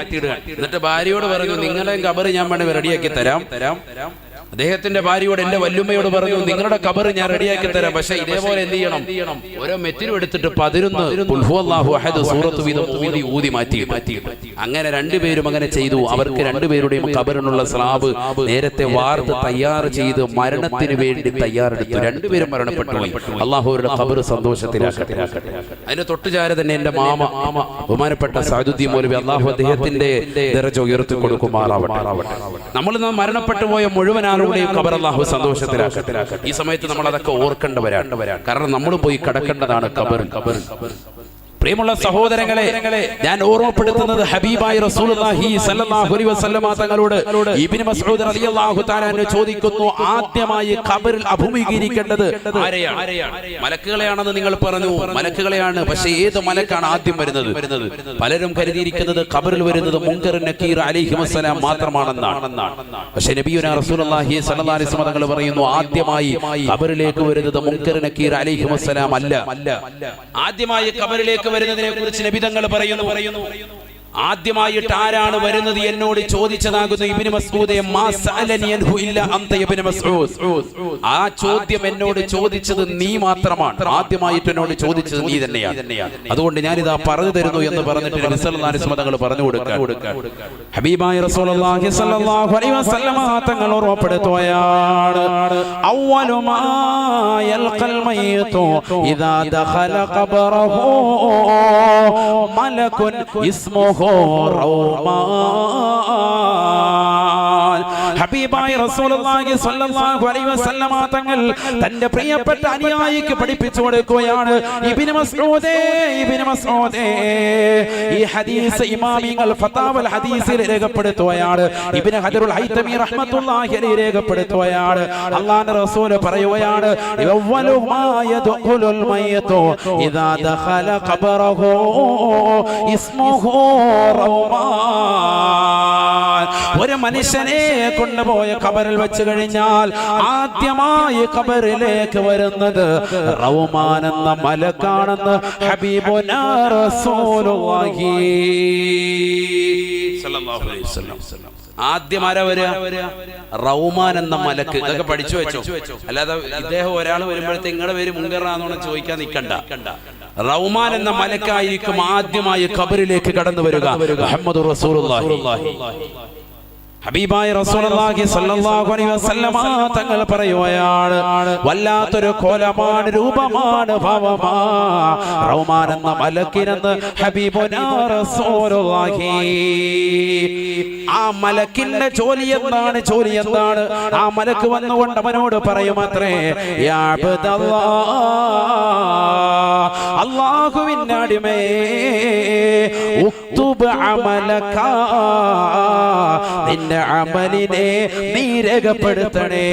എന്നിട്ട് ഭാര്യയോട് പറഞ്ഞു നിങ്ങളെ കബറ് ഞാൻ വേണമെങ്കിൽ റെഡിയാക്കി തരാം തരാം തരാം. അദ്ദേഹത്തിന്റെ ഭാര്യയോട് എന്റെ വല്ലുമ്മയോട് പറഞ്ഞു നിങ്ങളുടെ കബർ ഞാൻ റെഡിയാക്കി തരാം. പക്ഷേ ഇതേപോലെ എന്ത് ചെയ്യണം? ഓരോ മെറ്റിലും എടുത്തിട്ട് അഹദ് സൂറത്ത് വീതം ഊതി ഊതി മാറ്റി അങ്ങനെ രണ്ടുപേരും അങ്ങനെ ചെയ്തു. അവർക്ക് രണ്ടുപേരുടെയും കബറിനുള്ള സ്ലാബ് നേരത്തെ വാർത്ത് തയ്യാർ ചെയ്ത് മരണത്തിന് വേണ്ടി തയ്യാറെടുത്തു. രണ്ടുപേരും മരണപ്പെട്ടു. അള്ളാഹുരുടെ കബർ സന്തോഷത്തിലാക്കട്ടെ. അതിന് തൊട്ടുചാര തന്നെ എന്റെ മാമ മാമ ബഹുമാനപ്പെട്ട സാദുദ്ദീൻ മൗലവി അള്ളാഹു അദ്ദേഹത്തിന്റെ ഉയർത്തി കൊടുക്കുമാറാവട്ടെ നമ്മൾ മരണപ്പെട്ടു പോയ മുഴുവൻ ആളുകളെയും ഖബർ അള്ളാഹു സന്തോഷത്തിലാക്കട്ടെ ഈ സമയത്ത് നമ്മൾ അതൊക്കെ ഓർക്കേണ്ടവരാണ്. കാരണം നമ്മൾ പോയി കടക്കേണ്ടതാണ് ഖബർ ഖബർ. പ്രിയമുള്ള സഹോദരങ്ങളെ ഞാൻ ഓർമ്മപ്പെടുത്തുന്നത് ഹബീബായി റസൂലുള്ളാഹി സ്വല്ലല്ലാഹു അലൈഹി വസല്ലമ തങ്ങളോട് ഇബ്നു മസ്ഊദ് റളിയല്ലാഹു തആല ചോദിക്കുന്നു ആദ്യമായി ഖബറിൽ അഭിമുഖീകരിക്കേണ്ടത് ആരെയാണ്? മലക്കുകളെയാണെന്ന് നിങ്ങൾ പറഞ്ഞു. മലക്കുകളെയാണ്. പക്ഷേ ഏത് മലക്കാണ് ആദ്യം വരുന്നത്? പലരും കരുതിയിരിക്കുന്നത് ഖബറിൽ വരുന്നത് മുങ്കർ നക്കീർ അലൈഹി വസലാം മാത്രമാണെന്നാണ്. പക്ഷേ നബിയുന റസൂലുള്ളാഹി സ്വല്ലല്ലാഹു അലൈഹി വസല്ലം തങ്ങൾ പറയുന്നു ആദ്യമായി ഖബറിലേക്ക് വരുന്നത് മുങ്കർ നക്കീർ അലൈഹി വസലാം അല്ല. ആദ്യമായി ഖബറിലേക്ക് വരുന്നതിനെ കുറിച്ച് നബിതങ്ങൾ പറയുന്നു പറയുന്നു. ആദ്യമായിട്ട് ആരാണ് വരുന്നത് എന്നോട് ചോദിച്ചതാകുന്നു ഇബ്നു മസ്ഊദെ ആ ചോദ്യം എന്നോട് ചോദിച്ചത് നീ മാത്രമാണ്. ആദ്യമായിട്ട് എന്നോട് ചോദിച്ചത് നീ തന്നെയാണ്. അതുകൊണ്ട് ഞാൻ ഇതാ പറഞ്ഞു തരുന്നു എന്ന് പറഞ്ഞിട്ട് പറഞ്ഞു കൊടുക്കാം ഹബീബായ തങ്ങൾ ഉറപ്പെടുത്തുകയാണ് ദഖല ഇസ്മുഹു റൗമാൻ ഹബീബായ റസൂലുള്ളാഹി സ്വല്ലല്ലാഹു അലൈഹി വസല്ലമ തങ്ങൾ തന്റെ പ്രിയപ്പെട്ട അനുയായിക്ക് പഠിപ്പിച്ചു കൊടുക്കുകയാണ്. ഇബ്നു മസ്ഊദേ ഇബ്നു മസ്ഊദേ. ഈ ഹദീസ് ഇമാമിങ്ങൾ ഫതാവൽ ഹദീസിൽ രേഖപ്പെടുത്തുകയാണ്. ഇബ്നു ഹജറുൽ ഹൈതമി റഹ്മത്തുള്ളാഹി അലൈഹി രേഖപ്പെടുത്തുകയാണ്. അല്ലാഹുവിന്റെ റസൂൽ പറയുകയാണ് അവ്വലു മാ യദ്ഖുലുൽ മയ്യിതു ഇദാ ദഖല ഖബറഹു ഇസ്മുഹു റൗമാൻ. ഒരു മനുഷ്യനെ കൊണ്ടുപോയ കബറിൽ വെച്ച് കഴിഞ്ഞാൽ ആദ്യമായി കബറിലേക്ക് വരുന്നത് റൗമാൻ എന്ന മലക്കാണെന്ന് ഹബീബുനാ റസൂലുള്ളാഹി അലൈഹി വസല്ലം. ആദ്യം ആരാ വരിക? റൗമാൻ എന്ന മലക്ക്. ഇതൊക്കെ പഠിച്ചു വെച്ചോ? അല്ലാതെ ഇദ്ദേഹം ഒരാൾ വരുമ്പോഴത്തെ നിങ്ങളുടെ പേര് മുങ്കറാന്നോണം ചോദിക്കാൻ നിൽക്കണ്ട റൗമാൻ എന്ന മലക്കായിരിക്കും ആദ്യമായി ഖബറിലേക്ക് കടന്നു വരിക. റസൂലുള്ളാഹി. ഹബീബായ റസൂലുള്ളാഹി സ്വല്ലല്ലാഹു അലൈഹി വസല്ലമ തങ്ങൾ പറയുകയാണ് വല്ലാത്തൊരു കോലമാണ് രൂപമാണ് ഭാവമാ. റൗമാൻ എന്ന മലക്കിനെന്ന് ഹബീബുനാ റസൂലുള്ളാഹി. ആ മലക്കിന്റെ ജോലി എന്താണ് ജോലി എന്താണ്? ആ മലക്ക് വന്നുകൊണ്ട് അവനോട് പറയുമത്രേ അല്ലാഹുവിൻ അടിമേ നിന്റെ അമലിനെ നീ രേഖപ്പെടുത്തണേ.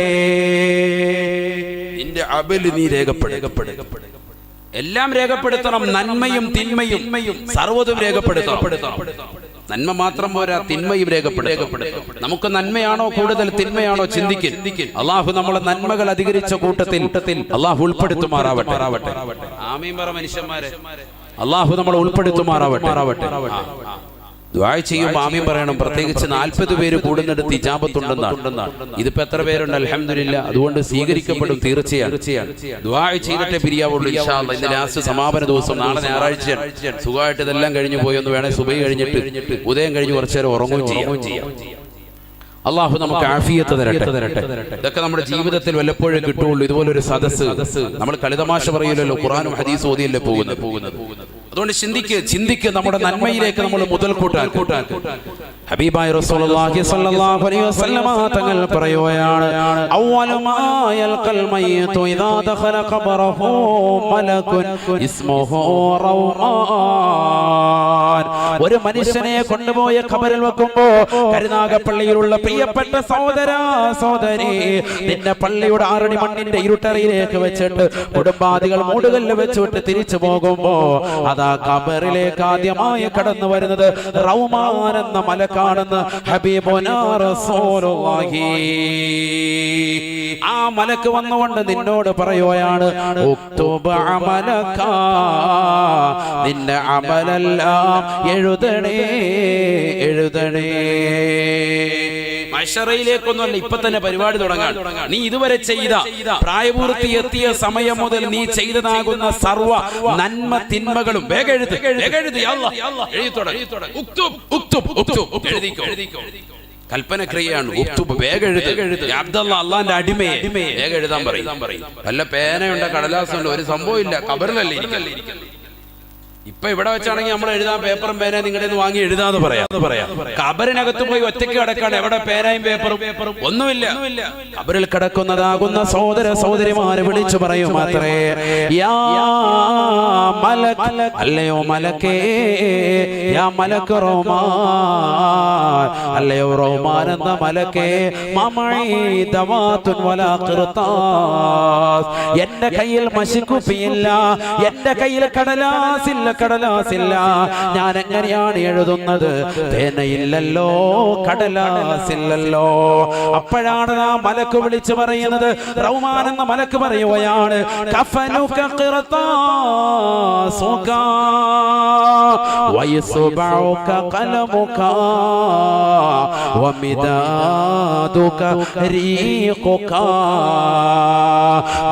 നിന്റെ അമൽ നീ രേഖപ്പെടുക എല്ലാം രേഖപ്പെടുത്തണം. നന്മയും തിന്മയും സർവതും രേഖപ്പെടുത്തണം. നന്മ മാത്രം പോരാ തിന്മയും രേഖപ്പെടുത്തണം. നമുക്ക് നന്മയാണോ കൂടുതൽ തിന്മയാണോ ചിന്തിക്കും അള്ളാഹു നമ്മളെ നന്മകൾ അധികരിച്ച കൂട്ടത്തിൽ അള്ളാഹു ഉൾപ്പെടുത്തുമാറാവട്ടെ. ആമീൻ പറ മനുഷ്യന്മാരെ. അള്ളാഹു നമ്മളെ ഉൾപ്പെടുത്തുമാറാവട്ടെ. ദ്വായ ചെയ്യുമ്പോൾ ആമീൻ പറയണം. പ്രത്യേകിച്ച് നാൽപ്പത് പേര് കൂടുന്നിടത്ത് ഇജാപത്തുണ്ടെന്നാണ് ഇതിപ്പോ എത്ര പേരുണ്ട്? അലഹമില്ല അതുകൊണ്ട് സ്വീകരിക്കപ്പെടും തീർച്ചയാണ് ദ്വായ ചെയ്തിട്ടേ പിരിയാവുള്ളൂ. ഇന്ന് ലാസ്റ്റ് സമാപന ദിവസം നാളെ ഞായറാഴ്ചയാണ്. സുഖമായിട്ട് ഇതെല്ലാം കഴിഞ്ഞു പോയി ഒന്ന് വേണേ സുബൈ കഴിഞ്ഞിട്ട് ഉദയം കഴിഞ്ഞ് കുറച്ചേരം ഉറങ്ങുകയും ചെയ്യാം. അള്ളാഹു നമുക്ക് ആഫിയത്ത് തരട്ടെ. ഇതൊക്കെ നമ്മുടെ ജീവിതത്തിൽ വല്ലപ്പോഴും കിട്ടുള്ളൂ. ഇതുപോലൊരു സദസ്സ്. നമ്മൾ കളിതമാശ പറയില്ലല്ലോ ഖുറാനും ഹദീസ് ഓതിയല്ലേ പോകുന്നത്? അതുകൊണ്ട് ചിന്തിക്ക് ചിന്തിക്ക് നമ്മുടെ നന്മയിലേക്ക് നമ്മൾ മുതൽ കൂട്ടാൻ. കൂട്ടാൻ. ഹബീബായ റസൂലുള്ളാഹി സ്വല്ലല്ലാഹു അലൈഹി വസല്ലമ തങ്ങൾ പറയുകയാണ് അവ്വലു മാ യൽഖൽ മയ്യിതു ഇദാ ദഖല ഖബറഹു മലകുൻ ഇസ്മുഹു റൗമാൻ ഒരു മനുഷ്യനെ കൊണ്ടുപോയ ഖബറിൽ വെക്കുമ്പോ കരുനാഗപ്പള്ളിയിലുള്ള പ്രിയപ്പെട്ട സഹോദര സഹോദരി നിന്റെ പള്ളിയുടെ ആറടി മണ്ണിന്റെ ഇരുട്ടറയിലേക്ക് വെച്ചിട്ട് കുടുംബാദികൾ മൂടുകളിൽ വെച്ചിട്ട് തിരിച്ചു പോകുമ്പോ അതാ ഖബറിലേക്ക് ആദ്യമായി കടന്നു വരുന്നത് റൗമാൻ എന്ന മലക്കാണെന്ന് ഹബീബുനാ റസൂലുള്ളാഹി. ആ മലക്ക് വന്നുകൊണ്ട് നിന്നോട് പറയുകയാണ് നിന്റെ അമലെല്ലാം എഴുതണേ എഴുതണേ. മഷറയിലേക്കൊന്നുമല്ല ഇപ്പൊ തന്നെ പരിപാടി തുടങ്ങാൻ. നീ ഇതുവരെ ചെയ്ത പ്രായപൂർത്തി എത്തിയ സമയം മുതൽ നീ ചെയ്തതാകുന്ന സർവ നന്മ തിന്മകളും. കൽപ്പനക്രിയാണ് എഴുത് വേഗം എഴുത് യാ അല്ലാ, എഴുതി തുടങ്ങ്. ഉക്തുബ്, ഉക്തുബ്, ഉക്തുബ്. എഴുതിക്കോ? കൽപ്പന ക്രിയയാണ് യാ അള്ളാന്റെ അടിമയെ. വേഗം എഴുതാൻ പറയും. വല്ല പേനയുണ്ട കടലാസുണ്ട് ഒരു സംഭവം ഇല്ല. കബറിലല്ലേ ഇരിക്കല്ലേ ഇപ്പൊ ഇവിടെ വെച്ചാണെങ്കിൽ നമ്മൾ എഴുതാൻ പേപ്പറും പേനയും നിങ്ങളുടെ നിന്ന് വാങ്ങി എഴുതാന്ന് പറയാം. പറയാം. കബറിനകത്ത് പോയി ഒറ്റയ്ക്ക് കിടക്കാണ്. എവിടെ പേനയും പേപ്പറും? പേപ്പറും ഒന്നുമില്ല. കബറിൽ കിടക്കുന്നതാകുന്ന സഹോദര സഹോദരിമാരെ വിളിച്ചു പറയൂ മാത്രേ അല്ലയോ മലക്കേ യാ മലക്ക് റോമാൻ അല്ലയോ റോമാൻ എന്ന മലക്കേ എന്റെ കയ്യിൽ മശിക്കുപ്പിയില്ല എന്റെ കയ്യിൽ കടലാസില്ല കടലാസില്ല. ഞാൻ എങ്ങനെയാണ് എഴുതുന്നത്? തേനയില്ലല്ലോ കടലാസില്ലല്ലോ. അപ്പോഴാണ് ആ മലക്ക് വിളിച്ചു പറയുന്നത്. റൗമാൻ എന്ന മലക്ക് പറയുകയാണ് കഫനുക ഖിർതാസുക വയസുബഉക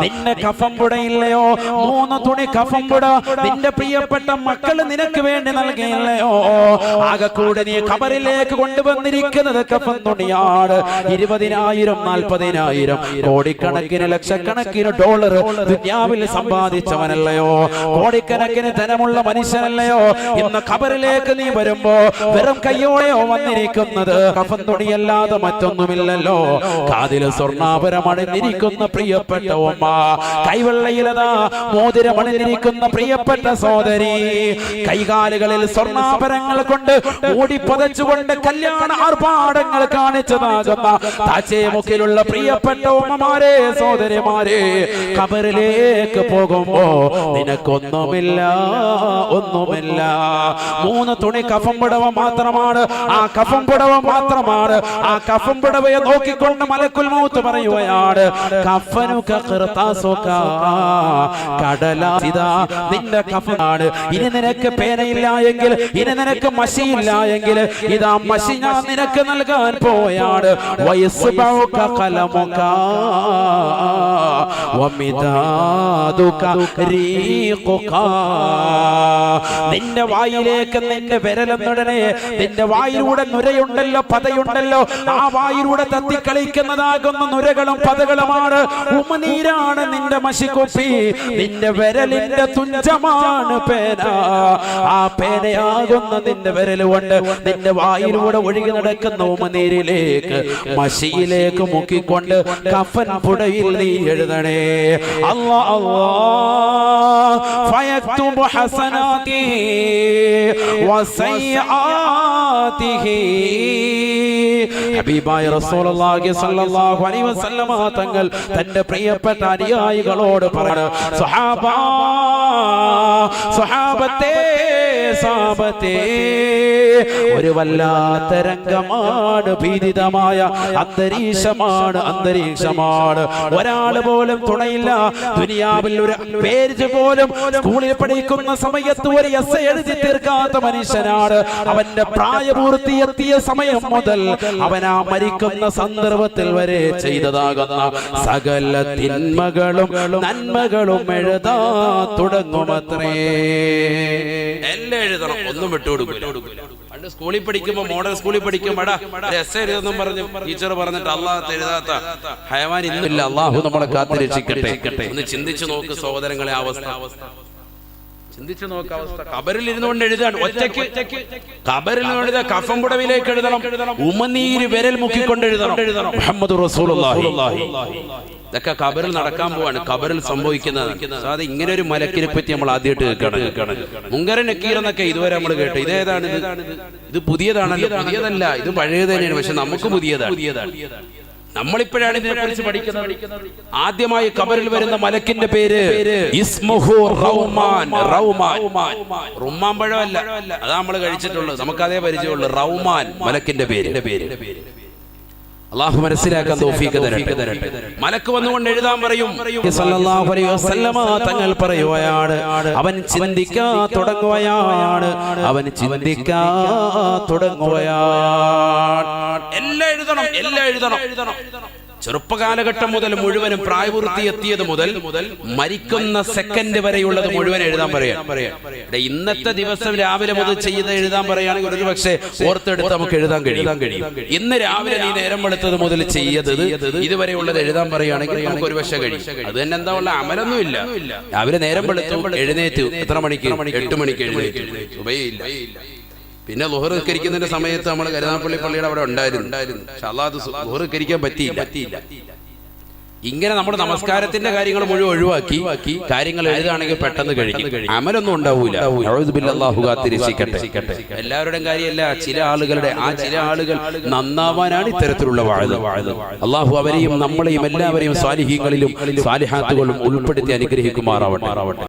നിന്റെ കഫം പുടയില്ലയോ മൂന്ന് തുണി കഫം പുട നിന്റെ പ്രിയപ്പെട്ട മക്കൾ നിനക്ക് വേണ്ടി നൽകിയില്ലയോ? ആകെ കൂടെ നീ കബറിലേക്ക് കൊണ്ടുവന്നിരിക്കുന്നത് കഫം തുണിയാണ്. ഇരുപതിനായിരം നാൽപ്പതിനായിരം. കോടിക്കണക്കിന് ലക്ഷക്കണക്കിന് ഡോളർ ദുന്യാവിൽ സമ്പാദിച്ചവനല്ലയോ? കോടിക്കണക്കിന് ധനമുള്ള മനുഷ്യനല്ലയോ? ഇന്ന് കബറിലേക്ക് നീ വരുമ്പോ വെറും കയ്യോടെയോ വന്നിരിക്കുന്നത് കഫം തുണിയല്ലാതെ മറ്റൊന്നുമില്ലല്ലോ കാതിൽ കാതിൽ അണിഞ്ഞിരിക്കുന്ന പ്രിയപ്പെട്ട ഉമ്മ. കൈവെള്ളയിലതാ മോതിരം അണിഞ്ഞിരിക്കുന്ന പ്രിയപ്പെട്ട സോദരി കൈകാലുകളിൽ സ്വർണാഭരങ്ങൾ കൊണ്ട് മൂടി പതച്ചുകൊണ്ട് കല്യാണ ആർഭാടങ്ങൾ കാണിച്ചതാകുന്ന താച്ചേമുക്കിലുള്ള പ്രിയപ്പെട്ട ഉമ്മമാരെ സോദരിമാരെ കബറിലേക്ക് പോകുമ്പോ നിനക്കൊന്നുമില്ല ഒന്നുമില്ല. മൂന്ന് തുണി കഫം പുടവ മാത്രമാണ് ആ കഫം പുടവ മാത്രമാണ് ആ കഫം പുടവയെ നോക്കിക്കൊണ്ട് മലക്കുൽ മൗത്ത് പറയുകയാണ് നിന്റെ കഫനാണ് ഇനി നിനക്ക് പേനയില്ല എങ്കിൽ ഇനി നിനക്ക് മഷിയില്ല എങ്കിൽ ഇതാ മഷി ഞാൻ നിനക്ക് നൽകാൻ പോയാണ്. വയസ്സ് നിന്റെ വായിലേക്ക് നിന്റെ വിരലെന്നുടനെ നിന്റെ വായിലൂടെ നുരയുണ്ടല്ലോ പതയുണ്ടല്ലോ ആ വായിലൂടെ തത്തിക്കളിക്കുന്നതാകുന്ന നുരകളും പതകളുമാണ്. ഉമനീരാണ് നിന്റെ മഷിക്കുപ്പി നിന്റെ വിരലിന്റെ തുഞ്ചമാണ് പേന. ആ പേനയാകുന്ന നിന്റെ വിരൽ കൊണ്ട് നിന്റെ വായിലൂടെ ഒഴുകി നടക്കുന്ന ഉമനീരിലേക്ക് മഷിയിലേക്ക് മുക്കിക്കൊണ്ട് കഫൻ പുടയിൽ നീ എഴുതണേ. അല്ലാ അല്ലാ. ഫയക്തുബു وسيئاته. ഹബീബായ റസൂലുള്ളാഹി സ്വല്ലല്ലാഹു അലൈഹി വസല്ലമ തങ്ങൾ തന്റെ പ്രിയപ്പെട്ട അനുയായികളോട് പറഞ്ഞു സ്വഹാബാ സ്വഹാബത്തെ സാബത്തെ ഒരു വല്ലാത്ത രംഗമാണ് ഭീതിതമായ അന്തരീക്ഷമാണ് അന്തരീക്ഷമാണ്. ഒരാൾ പോലും തുണയില്ല. ദുനിയാവിൽ ഒരു പേര് പോലും സ്കൂളിൽ പഠിക്കുന്ന സമയത്ത് ഒരു എസ് എഴുതി തീർക്കാത്ത മനുഷ്യനാണ്. അവന്റെ പ്രായപൂർത്തി എത്തിയ സമയം മുതൽ അവൻ ആ മരിക്കുന്ന സന്ദർഭത്തിൽ വരെ ചെയ്തതാകുന്ന. സകല തിന്മകളും നന്മകളും എഴുതാ തുടങ്ങുമത്രേ. എല്ലാം എഴുതണം. ഒന്നും വിട്ടുകൊടുക്കില്ല പണ്ട് സ്കൂളിൽ പഠിക്കുമ്പോ മോഡൽ സ്കൂളിൽ പഠിക്കുമ്പോടാ എസ് എഴുതെന്നും പറഞ്ഞു ടീച്ചർ പറഞ്ഞിട്ട് അള്ളാഹത്ത് എഴുതാത്ത ഹയവാൻ ഇന്നില്ല അള്ളാഹു നമ്മളെ കാത്തിരക്ഷിക്കട്ടെ ഒന്ന് ചിന്തിച്ചു നോക്ക് സഹോദരങ്ങളെ അവസ്ഥ അവസ്ഥ. ചിന്തിച്ചു നോക്ക അവസ്ഥ. കബറിൽ ഇരുന്നുകൊണ്ട് എഴുതാൻ ഒറ്റയ്ക്ക് കബറിൽ കഫം കുടവിലേക്ക് എഴുതണം. ഉമനീര് വിരൽ മുക്കിക്കൊണ്ട് എഴുതണം. എഴുതണം മുഹമ്മദ് ഇതൊക്കെ കബറിൽ നടക്കാൻ പോവാണ്. കബറിൽ സംഭവിക്കുന്നത്. അത് ഇങ്ങനെ ഒരു മലക്കിനെ പറ്റി നമ്മൾ ആദ്യമായിട്ട് കേൾക്കണം മുങ്കരൻ നക്കീർ എന്നൊക്കെ ഇതുവരെ നമ്മൾ കേട്ടു. ഇതേതാണ് ഇത് പുതിയതാണല്ലോ. പുതിയതല്ല. ഇത് പഴയത് തന്നെയാണ്. പക്ഷെ നമുക്ക് പുതിയതാണ് പുതിയതാണ്. നമ്മളിപ്പോഴാണ് ഇതിനെ കുറിച്ച് പഠിക്കുന്നത്. ആദ്യമായി കബറിൽ വരുന്ന മലക്കിന്റെ പേര് ഇസ്മുഹു റൗമാൻ. റൗമാൻ. പഴമല്ല. അതാ നമ്മൾ കഴിച്ചിട്ടുള്ളത്. നമുക്ക് അതേ പരിചയമുള്ളൂ. റൗമാൻ മലക്കിന്റെ പേര്. പേര്. അള്ളാഹു മനസ്സിലാക്കാൻ തോഫീക്ക് തരട്ടെ. മലക്ക് വന്നുകൊണ്ട് എഴുതാൻ പറയും. തങ്ങൾ പറയുകയാണ്. അവൻ ചിന്തിക്കാ തുടങ്ങുകയാണ്. അവൻ ചിന്തിക്കാ തുടങ്ങുകയാണ്. എല്ലാം എഴുതണം. ചെറുപ്പകാലഘട്ടം മുതൽ മുഴുവനും പ്രായപൂർത്തി എത്തിയത് മുതൽ മരിക്കുന്ന സെക്കൻഡ് വരെയുള്ളത് മുഴുവൻ എഴുതാൻ പറയാം. ഇന്നത്തെ ദിവസം രാവിലെ മുതൽ ചെയ്ത് എഴുതാൻ പറയുകയാണെങ്കിൽ ഒരു പക്ഷേ ഓർത്തെടുത്ത് നമുക്ക് എഴുതാൻ കഴിയും. ഇന്ന് രാവിലെ നീ നേരം വെളുത്തത് മുതൽ ചെയ്തത് ഇതുവരെയുള്ളത് എഴുതാൻ പറയുകയാണെങ്കിൽ നമുക്ക് ഒരു പക്ഷേ കഴിയും. അത് തന്നെ എന്താ ഉള്ള അമലൊന്നും ഇല്ല. രാവിലെ നേരം വെളുത്തു എഴുന്നേറ്റ്. എത്ര മണിക്ക്? എട്ട് മണിക്ക് എഴുന്നേറ്റ്. ഉപയില്ല പിന്നെ ലോഹർ നിസ്കരിക്കുന്നതിന്റെ സമയത്ത് നമ്മൾ കരുനാപ്പള്ളി പള്ളിയുടെ അവിടെ ഉണ്ടായിരുന്നു. പക്ഷെ അല്ലാതെ ലുഹർ നിസ്കരിക്കാൻ പറ്റിയില്ല. പറ്റിയില്ല. ഇങ്ങനെ നമ്മുടെ നമസ്കാരത്തിന്റെ കാര്യങ്ങൾ മുഴുവൻ ഒഴിവാക്കി കാര്യങ്ങൾ എഴുതാണെങ്കിൽ പെട്ടെന്ന് കഴിക്കും. അമലൊന്നും ഉണ്ടാവൂല. എല്ലാവരുടെയും കാര്യമല്ല ചില ആളുകളുടെ ആ ചില ആളുകൾ നന്നാവാനാണ് ഇത്തരത്തിലുള്ള വാഴ അള്ളാഹു അവരെയും നമ്മളെയും എല്ലാവരെയും സ്വാലിഹികളിലും സ്വാലിഹാത്തുകളും ഉൾപ്പെടുത്തി അനുഗ്രഹിക്കുമാറാവട്ടെ.